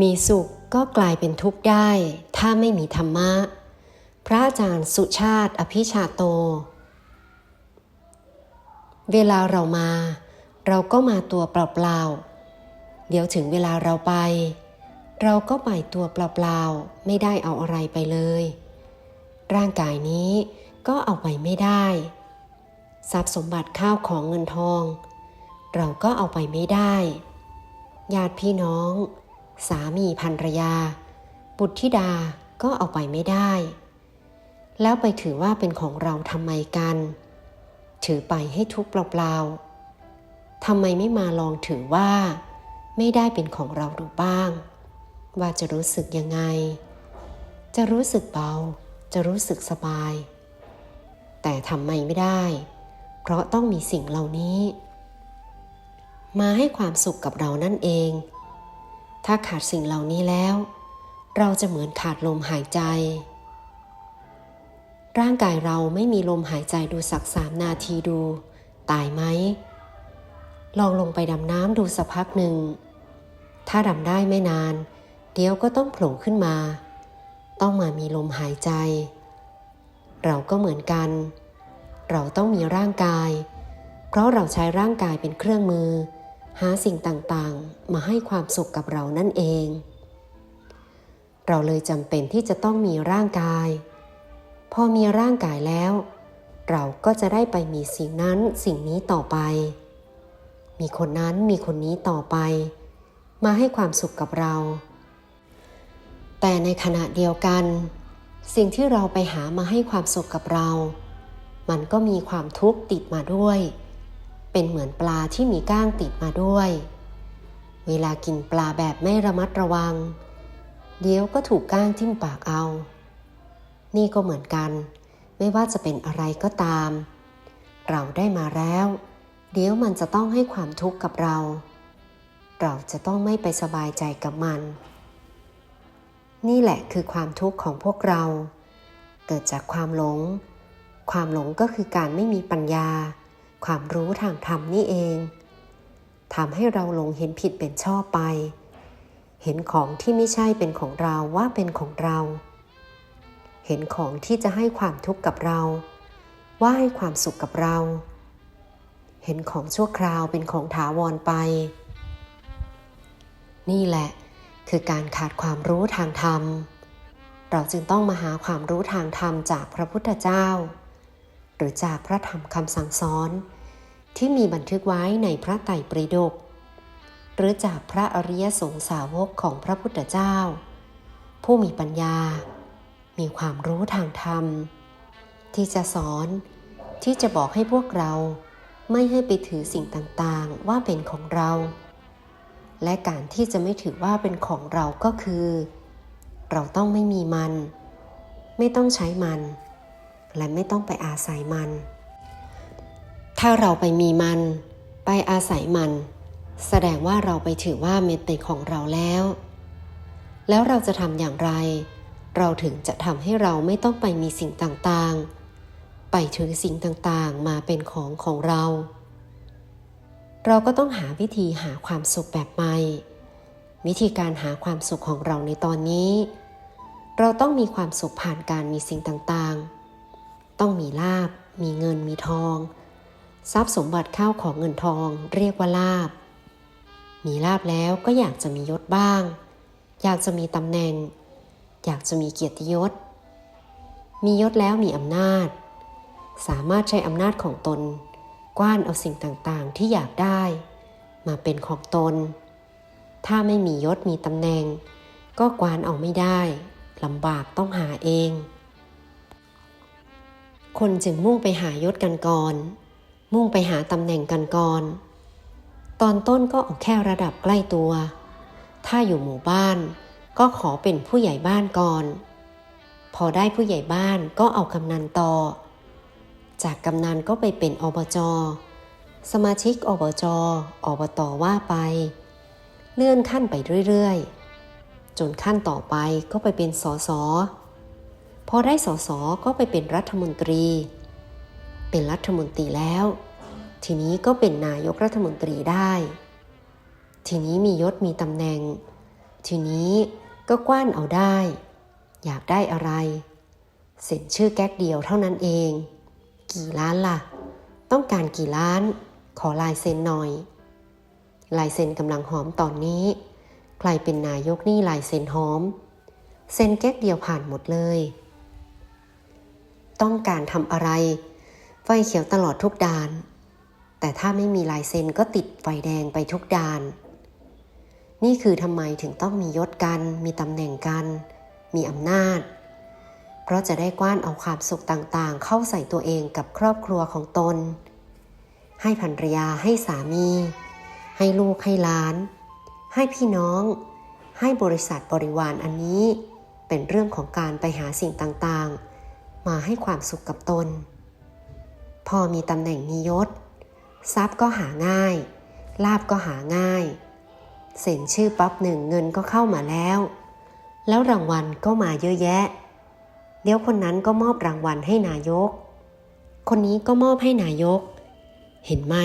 มีสุขก็กลายเป็นทุกข์ได้ ถ้าไม่มีธรรมะ พระอาจารย์สุชาติอภิชาโต เวลาเรามา เราก็มาตัวเปล่าๆ เดี๋ยวถึงเวลาเราไป เราก็ไปตัวเปล่าๆ ไม่ได้เอาอะไรไปเลย ร่างกายนี้ก็เอาไปไม่ได้ ทรัพย์สมบัติข้าวของเงินทอง เราก็เอาไปไม่ได้ ญาติพี่น้อง สามีภรรยา บุตรธิดาก็เอาไปไม่ได้ แล้วไปถือว่าเป็นของเราทำไมกัน ถือไปให้ทุกข์เปล่าๆทำไมไม่มาลองถือว่า ไม่ได้เป็นของเราดูบ้าง ว่าจะรู้สึกยังไง จะรู้สึกเบา จะรู้สึกสบาย แต่ทำไมไม่ได้ เพราะต้องมีสิ่งเหล่านี้ มาให้ความสุขกับเรานั่นเอง ถ้าขาดสิ่งเหล่านี้แล้ว เราจะเหมือนขาดลมหายใจ ร่างกายเราไม่มีลมหายใจดูสักสามนาทีดู ตายไหม ลองลงไปดำน้ำดูสักพักหนึ่ง ถ้าดำได้ไม่นาน เดี๋ยวก็ต้องโผล่ขึ้นมา ต้องมามีลมหายใจ เราก็เหมือนกัน เราต้องมีร่างกาย เพราะเราใช้ร่างกายเป็นเครื่องมือ หาสิ่งต่างๆ มาให้ความสุขกับเรานั่นเอง เราเลยจำเป็นที่จะต้องมีร่างกาย พอมีร่างกายแล้ว เราก็จะได้ไปมีสิ่งนั้นสิ่งนี้ต่อไป มีคนนั้นมีคนนี้ต่อไป มาให้ความสุขกับเรา แต่ในขณะเดียวกัน สิ่งที่เราไปหามาให้ความสุขกับเรา มันก็มีความทุกข์ติดมาด้วย เป็นเหมือนปลาที่มีก้างติดมาด้วย เวลากินปลาแบบไม่ระมัดระวัง เดี๋ยวก็ถูกก้างทิ่มปากเอา นี่ก็เหมือนกัน ไม่ว่าจะเป็นอะไรก็ตาม เราได้มาแล้ว เดี๋ยวมันจะต้องให้ความทุกข์กับเรา เราจะต้องไม่ไปสบายใจกับมัน นี่แหละคือความทุกข์ของพวกเรา เกิดจากความหลง ความหลงก็คือการไม่มีปัญญา ความรู้ทางธรรมนี่เองทำให้เราหลงเห็นผิดเป็นชอบไป เห็นของที่ไม่ใช่เป็นของเราว่าเป็นของเรา เห็นของที่จะให้ความทุกข์กับเรา ว่าให้ความสุขกับเรา เห็นของชั่วคราวเป็นของถาวรไป นี่แหละ คือการขาดความรู้ทางธรรม เราจึงต้องมาหาความรู้ทางธรรมจากพระพุทธเจ้า หรือจากพระธรรมคำสั่งสอน ที่มีบันทึกไว้ในพระไตรปิฎกหรือจากพระอริยสงสาวกของพระพุทธเจ้า ผู้มีปัญญา มีความรู้ทางธรรม ที่จะสอนที่จะบอกให้พวกเราไม่ให้ไปถือสิ่งต่างๆว่าเป็นของเรา และการที่จะไม่ถือว่าเป็นของเราก็คือ เราต้องไม่มีมัน ไม่ต้องใช้มัน และไม่ต้องไปอาศัยมัน ถ้าเราไปมีมัน ไปอาศัยมัน แสดงว่าเราไปถือว่าเมตเป็นของเราแล้ว แล้วเราจะทำอย่างไร เราถึงจะทำให้เราไม่ต้องไปมีสิ่งต่างๆ ไปถือสิ่งต่างๆมาเป็นของของเรา เราก็ต้องหาวิธีหาความสุขแบบใหม่ วิธีการหาความสุขของเราในตอนนี้ เราต้องมีความสุขผ่านการมีสิ่งต่างๆ ต้องมีลาบ มีเงิน มีทอง ทรัพย์สมบัติข้าวของเงินทองเรียกว่าลาบ มีลาบแล้วก็อยากจะมียศบ้าง อยากจะมีตำแหน่ง อยากจะมีเกียรติยศ มียศแล้วมีอำนาจ สามารถใช้อำนาจของตน กว้านเอาสิ่งต่างๆที่อยากได้ มาเป็นของตน ถ้าไม่มียศมีตำแหน่ง ก็กวานเอาไม่ได้ลำบากต้องหาเอง คนจึงมุ่งไปหายศกันก่อน มุ่งไปหาตำแหน่งกันก่อน ตอนต้นก็เอาแค่ระดับใกล้ตัว ถ้าอยู่หมู่บ้านก็ขอเป็นผู้ใหญ่บ้านก่อน พอได้ผู้ใหญ่บ้านก็เอากำนันต่อ จากกำนันก็ไปเป็นอบจ สมาชิกอบจ อบตว่าไป เลื่อนขั้นไปเรื่อยๆ จนขั้นต่อไปก็ไปเป็นสสพอได้สสก็ไปเป็นรัฐมนตรี เป็นรัฐมนตรีแล้ว ทีนี้ก็เป็นนายกรัฐมนตรีได้ ทีนี้มียศมีตำแหน่ง ทีนี้ก็กว้านเอาได้ อยากได้อะไร เซ็นชื่อแก๊กเดียวเท่านั้นเอง กี่ล้านล่ะ ต้องการกี่ล้าน ขอลายเซ็นหน่อย ลายเซ็นกำลังหอมตอนนี้ ใครเป็นนายกนี่ลายเซ็นหอม เซ็นแก๊กเดียวผ่านหมดเลย ต้องการทำอะไร ไฟเขียวตลอดทุกด่าน แต่ถ้าไม่มีลายเซ็นก็ติดไฟแดงไปทุกด่าน นี่คือทำไมถึงต้องมียศกัน มีตำแหน่งกัน มีอำนาจ เพราะจะได้กว้านเอาความสุขต่างๆ เข้าใส่ตัวเองกับครอบครัวของตน ให้ภรรยาให้สามี ให้ลูกให้หลาน ให้พี่น้อง ให้บริษัทบริวารอันนี้ เป็นเรื่องของการไปหาสิ่งต่างๆ มาให้ความสุขกับตน พอมีตำแหน่งมียศ ทรัพย์ก็หาง่าย ลาบก็หาง่าย เซ็นชื่อปั๊บหนึ่งเงินก็เข้ามาแล้ว แล้วรางวัลก็มาเยอะแยะ เดี๋ยวคนนั้นก็มอบรางวัลให้นายก คนนี้ก็มอบให้นายก เห็นไหม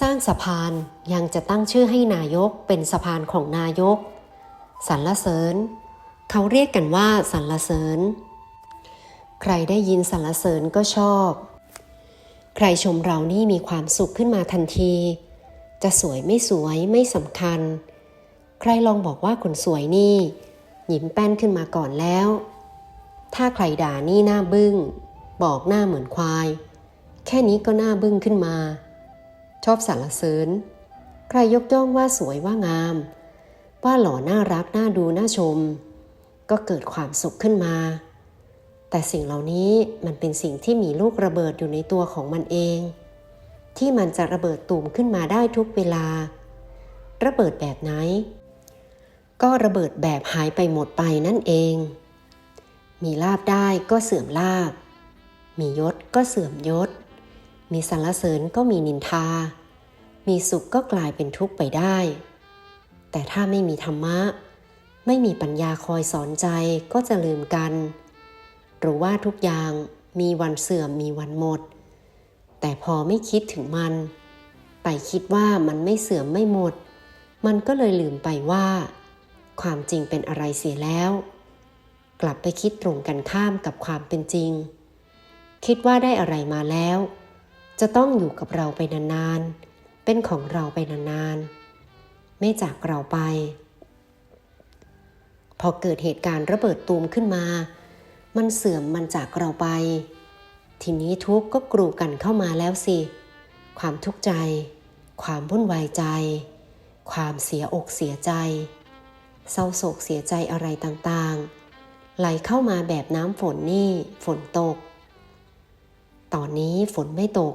สร้างสะพานยังจะตั้งชื่อให้นายกเป็นสะพานของนายกสรรเสริญ เขาเรียกกันว่าสรรเสริญ ใครได้ยินสรรเสริญก็ชอบ ใครชมเรานี่มีความสุขขึ้นมาทันที จะสวยไม่สวยไม่สำคัญ ใครลองบอกว่าคนสวยนี่ยิ้มแป้นขึ้นมาก่อนแล้ว ถ้าใครด่านี่หน้าบึ้ง บอกหน้าเหมือนควาย แค่นี้ก็หน้าบึ้งขึ้นมา ชอบสรรเสริญ ใครยกย่องว่าสวยว่างาม ว่าหล่อน่ารักน่าดูน่าชม ก็เกิดความสุขขึ้นมา แต่สิ่งเหล่านี้มันเป็นสิ่งที่มีลูกระเบิดอยู่ในตัวของมันเอง ที่มันจะระเบิดตูมขึ้นมาได้ทุกเวลา ระเบิดแบบไหน ก็ระเบิดแบบหายไปหมดไปนั่นเอง มีลาบได้ก็เสื่อมลาบ มียศก็เสื่อมยศ มีสรรเสริญก็มีนินทา มีสุขก็กลายเป็นทุกข์ไปได้ แต่ถ้าไม่มีธรรมะ ไม่มีปัญญาคอยสอนใจก็จะลืมกัน หรือว่าทุกอย่างมีวันเสื่อมมีวันหมด แต่พอไม่คิดถึงมัน ไปคิดว่ามันไม่เสื่อมไม่หมด มันก็เลยลืมไปว่า ความจริงเป็นอะไรเสียแล้ว กลับไปคิดตรงกันข้ามกับความเป็นจริง คิดว่าได้อะไรมาแล้ว จะต้องอยู่กับเราไปนานๆ เป็นของเราไปนานๆ ไม่จากเราไป พอเกิดเหตุการณ์ระเบิดตูมขึ้นมา มันเสื่อมมันจากเราไป ทีนี้ทุกข์ก็กรูกันเข้ามาแล้วสิ ความทุกข์ใจ ความวุ่นวายใจ ความเสียอกเสียใจ เศร้าโศกเสียใจอะไรต่างๆ ไหลเข้ามาแบบน้ำฝนนี่ฝนตก ตอนนี้ฝนไม่ตก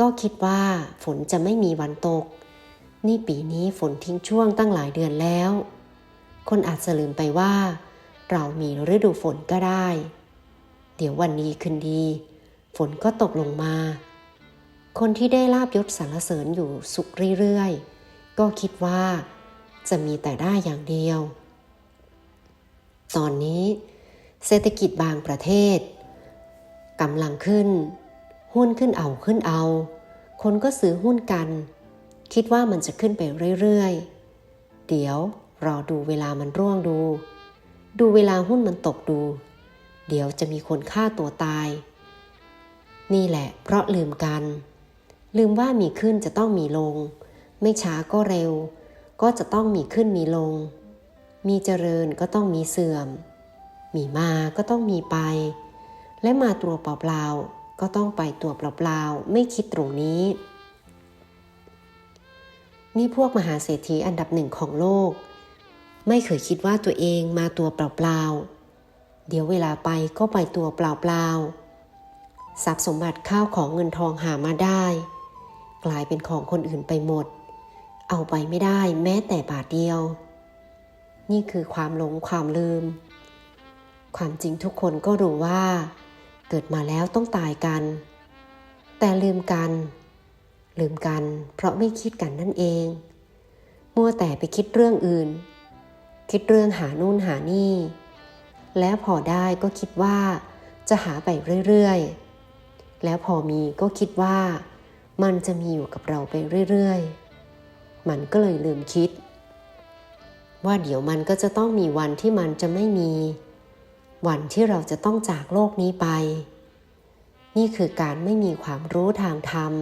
ก็คิดว่าฝนจะไม่มีวันตก นี่ปีนี้ฝนทิ้งช่วงตั้งหลายเดือนแล้ว คนอาจจะลืมไปว่า เรามีฤดูฝนก็ได้ เดี๋ยววันนี้คืนดี ฝนก็ตกลงมา คนที่ได้ลาบยศสรรเสริญอยู่สุขเรื่อยๆ ก็คิดว่าจะมีแต่ได้อย่างเดียว ตอนนี้ เศรษฐกิจบางประเทศกำลังขึ้น หุ้นขึ้นเอาขึ้นเอา คนก็ซื้อหุ้นกัน คิดว่ามันจะขึ้นไปเรื่อยๆ เดี๋ยวรอดูเวลามันร่วงดู ดูเวลาหุ้นมันตกดู เดี๋ยวจะมีคนฆ่าตัวตาย นี่แหละ เพราะลืมกัน ลืมว่ามีขึ้นจะต้องมีลง ไม่ช้าก็เร็ว ก็จะต้องมีขึ้นมีลง มีเจริญก็ต้องมีเสื่อม มีมาก็ต้องมีไป และมาตัวเปล่าๆก็ต้องไปตัวเปล่าๆไม่คิดตรงนี้นี่พวกมหาเศรษฐีอันดับหนึ่งของโลก ไม่เคยคิดว่าตัวเองมาตัวเปล่าๆ เดี๋ยวเวลาไปก็ไปตัวเปล่าๆ ทรัพย์สมบัติข้าวของเงินทองหามาได้ กลายเป็นของคนอื่นไปหมด เอาไปไม่ได้แม้แต่บาทเดียว นี่คือความหลงความลืม ความจริงทุกคนก็รู้ว่า เกิดมาแล้วต้องตายกัน แต่ลืมกัน ลืมกัน เพราะไม่คิดกันนั่นเอง มัวแต่ไปคิดเรื่องอื่น คิดเรื่องหานู่นหานี่ แล้วพอได้ก็คิดว่าจะหาไปเรื่อยๆ แล้วพอมีก็คิดว่า มันจะมีอยู่กับเราไปเรื่อยๆ มันก็เลยลืมคิด ว่าเดี๋ยวมันก็จะต้องมีวันที่มันจะไม่มี วันที่เราจะต้องจากโลกนี้ไป นี่คือการไม่มีความรู้ทางธรรม